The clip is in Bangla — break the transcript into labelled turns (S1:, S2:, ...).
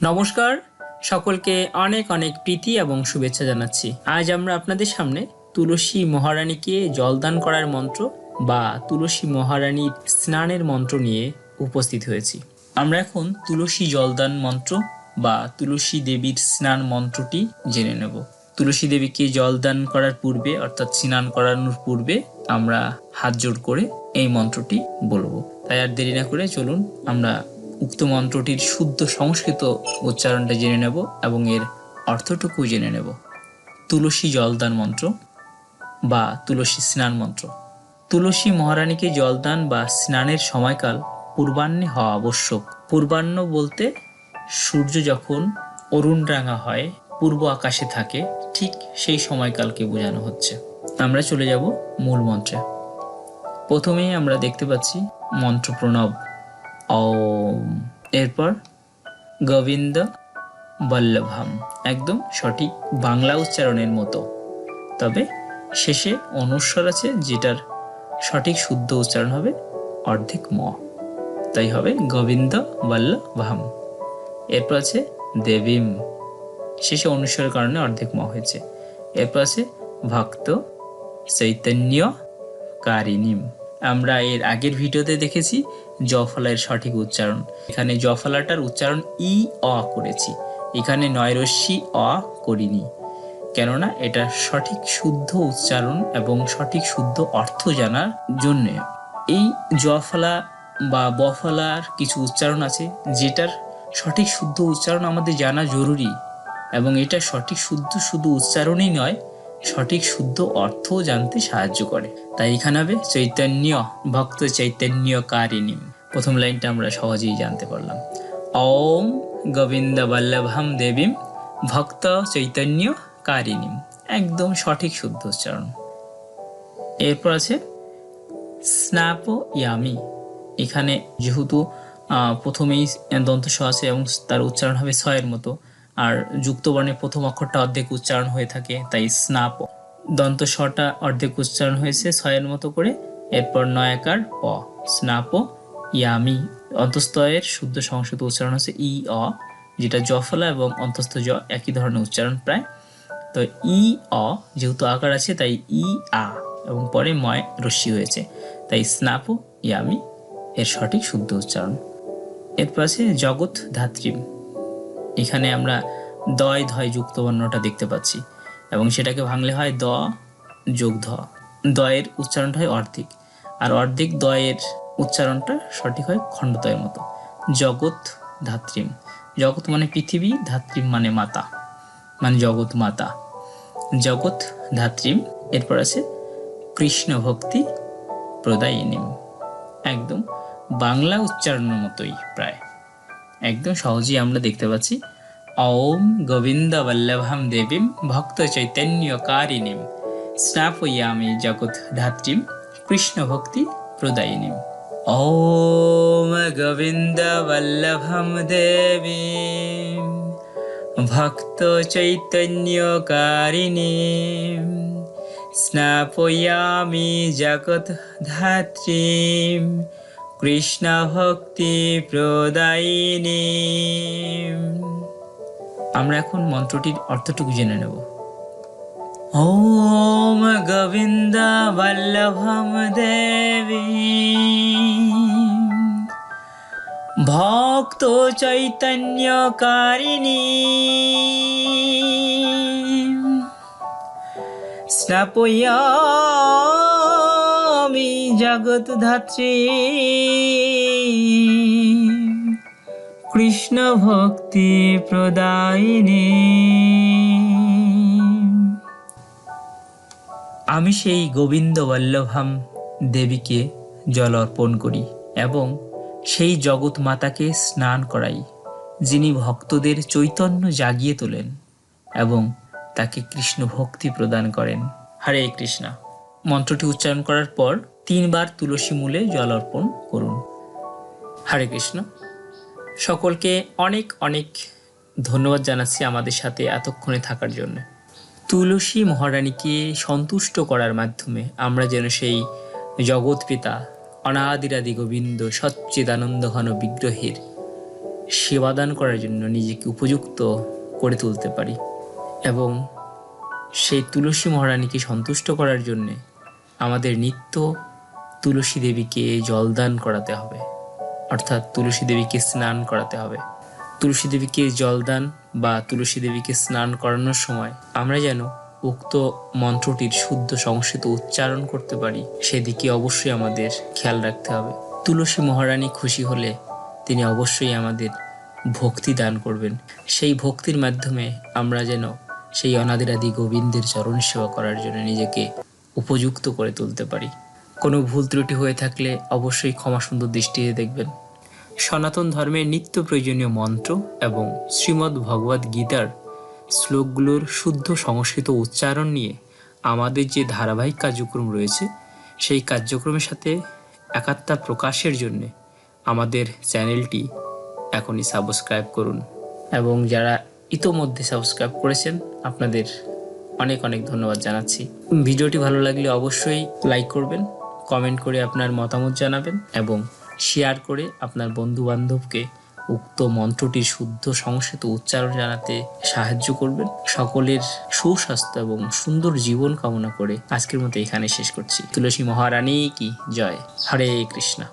S1: নমস্কার। সকলকে অনেক অনেক প্রীতি এবং শুভেচ্ছা জানাচ্ছি। আজ আমরা আপনাদের সামনে তুলসী মহারানীকে জলদান করার মন্ত্র বা তুলসী মহারানীর স্নানের মন্ত্র নিয়ে উপস্থিত হয়েছি। আমরা এখন তুলসী জলদান মন্ত্র বা তুলসী দেবীর স্নান মন্ত্রটি জেনে নেব। তুলসী দেবীকে জলদান করার পূর্বে অর্থাৎ স্নান করানোর পূর্বে আমরা হাত জোড় করে এই মন্ত্রটি বলব। তাই আর দেরি না করে চলুন আমরা উক্ত মন্ত্রটির শুদ্ধ সংস্কৃত উচ্চারণটা জেনে নেব এবং এর অর্থটুকু জেনে নেব। তুলসী জলদান মন্ত্র বা তুলসী স্নান মন্ত্র। তুলসী মহারানীকে জলদান বা স্নানের সময়কাল পূর্বাহ্নে হওয়া আবশ্যক। পূর্বাহ্ন বলতে সূর্য যখন অরুণ রাঙা হয়, পূর্ব আকাশে থাকে, ঠিক সেই সময়কালকে বোঝানো হচ্ছে। আমরা চলে যাব মূল মন্ত্রে। প্রথমেই আমরা দেখতে পাচ্ছি মন্ত্র প্রণব। ওম। এরপর গোবিন্দ বল্লভাম। একদম সঠিক বাংলা উচ্চারণের মতো। তবে শেষে অনুস্বর আছে যেটার সঠিক শুদ্ধ উচ্চারণ হবে অর্ধেক ম। তাই হবে গোবিন্দ বল্লভাম। এরপর আছে দেবীম। শেষে অনুস্বরের কারণে অর্ধেক ম হয়েছে। এরপর আছে ভক্ত চৈতন্য কারিনীম আমরা এর আগের ভিডিওতে দেখেছি জফলার সঠিক উচ্চারণ। এখানে জফলাটার উচ্চারণ ই, অ করেছি। এখানে নয় রশ্মি, অ করিনি। কেননা এটা সঠিক শুদ্ধ উচ্চারণ এবং সঠিক শুদ্ধ অর্থ জানার জন্যে। এই জফলা বা বফলার কিছু উচ্চারণ আছে যেটার সঠিক শুদ্ধ উচ্চারণ আমাদের জানা জরুরি এবং এটা সঠিক শুদ্ধ শুধু উচ্চারণই নয় সঠিক শুদ্ধ অর্থও জানতে সাহায্য করে। তাই এখানে হবে চৈতন্য ভক্ত চৈতন্য কারিণী প্রথম লাইনটা আমরা সহজেই জানতে পারলাম। ওম গোবিন্দ বল্লভম দেবীম ভক্ত চৈতন্য কারিণী একদম সঠিক শুদ্ধ উচ্চারণ। এরপর আছে স্নাপ ইয়ামি এখানে যেহেতু প্রথমেই দন্ত স আছে এবং তার উচ্চারণ হবে ছয়ের মতো। আর যুক্তবর্ণের প্রথম অক্ষরটা অর্ধেক উচ্চারণ হয়ে থাকে, তাই স্নাপ। দন্ত স্বটা অর্ধেক উচ্চারণ হয়েছে ছয়ের মতো করে, এরপর নয়াকার প, স্নাপ, ইয়ামি। অন্তস্তয়ের শুদ্ধ সংস্কৃত উচ্চারণ হচ্ছে ই, অ, যেটা জফলা এবং অন্তস্থ জ একই ধরনের উচ্চারণ প্রায়। তো ই, অ যেহেতু আকার আছে, তাই ই, আ এবং পরে ময় রশ্মি হয়েছে, তাই স্নাপ, ইয়ামি এর সঠিক শুদ্ধ উচ্চারণ। এরপর আছে জগৎ ধাত্রীম এখানে আমরা দয়, ধয় যুক্ত বর্ণটা দেখতে পাচ্ছি। এবং সেটাকে ভাঙলে হয় দ যোগ ধ। দয়ের উচ্চারণটা হয় অর্ধেক। আর অর্ধেক দয়ের উচ্চারণটা সঠিক হয় খণ্ডদয়ের মতো। জগৎ ধাত্রীম। জগৎ মানে পৃথিবী, ধাত্রীম মানে মাতা। মানে জগৎ মাতা। জগৎ ধাত্রীম, এরপর আছে কৃষ্ণ ভক্তি প্রদায়িনীম। একদম বাংলা উচ্চারণের মতোই প্রায়। একদম সহজেই আমরা দেখতে পাচ্ছি। ওম গোবিন্দ বল্লভম দেবীম ভক্ত চৈতন্য কারিণীম স্নাপয়ামি জগৎ ধাত্রীম কৃষ্ণ ভক্তি প্রদায়িনীম। ওম গোবিন্দ বল্লভম দেবীম ভক্ত চৈতন্য কারিণীম স্নাপয়ামি জগৎ ধাত্রীম কৃষ্ণ ভক্তি প্রদায়িনী। আমরা এখন মন্ত্রটির অর্থটুকু জেনে নেব। ওম গোবিন্দ বল্লভম দেবী। ভক্ত চৈতন্য কারিণী স্নাপয়ামি জগৎ ধাত্রী। কৃষ্ণ ভক্তি প্রদায়িনী। আমি সেই গোবিন্দ বল্লভাম দেবীকে জল অর্পণ করি এবং সেই জগৎ মাতাকে স্নান করাই, যিনি ভক্তদের চৈতন্য জাগিয়ে তোলেন এবং তাকে কৃষ্ণ ভক্তি প্রদান করেন। হরে কৃষ্ণ। মন্ত্রটি উচ্চারণ করার পর তিনবার তুলসী মূলে জল অর্পণ করুন। হরে কৃষ্ণ। সকলকে অনেক অনেক ধন্যবাদ জানাচ্ছি আমাদের সাথে এতক্ষণে থাকার জন্য। তুলসী মহারানীকে সন্তুষ্ট করার মাধ্যমে আমরা যেন সেই জগৎ পিতা, অনাদিরাদি গোবিন্দ, সচ্চিদানন্দ ঘন বিগ্রহের সেবাদান করার জন্য নিজেকে উপযুক্ত করে তুলতে পারি এবং সেই তুলসী মহারানীকে সন্তুষ্ট করার জন্যে আমাদের নিত্য তুলসী দেবীকে জলদান করাতে হবে। অর্থাৎ তুলসী দেবীকে স্নান করাতে হবে। তুলসী দেবীকে জলদান বা তুলসী দেবীকে স্নান করানোর সময় আমরা যেন উক্ত মন্ত্রটির শুদ্ধ সংস্কৃত উচ্চারণ করতে পারি, সেদিকে অবশ্যই আমাদের খেয়াল রাখতে হবে। তুলসী মহারানী খুশি হলে তিনি অবশ্যই আমাদের ভক্তি দান করবেন। সেই ভক্তির মাধ্যমে আমরা যেন সেই অনাদিরাদি গোবিন্দের চরণ সেবা করার জন্য নিজেকে উপযুক্ত করে তুলতে পারি। কোনো ভুল ত্রুটি হয়ে থাকলে অবশ্যই ক্ষমা সুন্দর দৃষ্টিতে দেখবেন। সনাতন ধর্মের নিত্য প্রয়োজনীয় মন্ত্র এবং শ্রীমদ্ ভগবদ গীতার শ্লোকগুলোর শুদ্ধ সংস্কৃত উচ্চারণ নিয়ে আমাদের যে ধারাবাহিক কার্যক্রম রয়েছে, সেই কার্যক্রমের সাথে একাত্মা প্রকাশের জন্য আমাদের চ্যানেলটি এখনই সাবস্ক্রাইব করুন। এবং যারা ইতোমধ্যে সাবস্ক্রাইব করেছেন, আপনাদের অনেক অনেক ধন্যবাদ জানাচ্ছি। ভিডিওটি ভালো লাগলে অবশ্যই লাইক করবেন কমেন্ট করে আপনার মতামত জানাবেন এবং শেয়ার করে আপনার বন্ধু বান্ধবকে উক্ত মন্ত্রটির শুদ্ধ সংস্কৃত উচ্চারণ জানাতে সাহায্য করবেন। সকলের সুস্বাস্থ্য এবং সুন্দর জীবন কামনা করে আজকের মতো এখানে শেষ করছি। তুলসী মহারানী কি জয়? হরে কৃষ্ণা।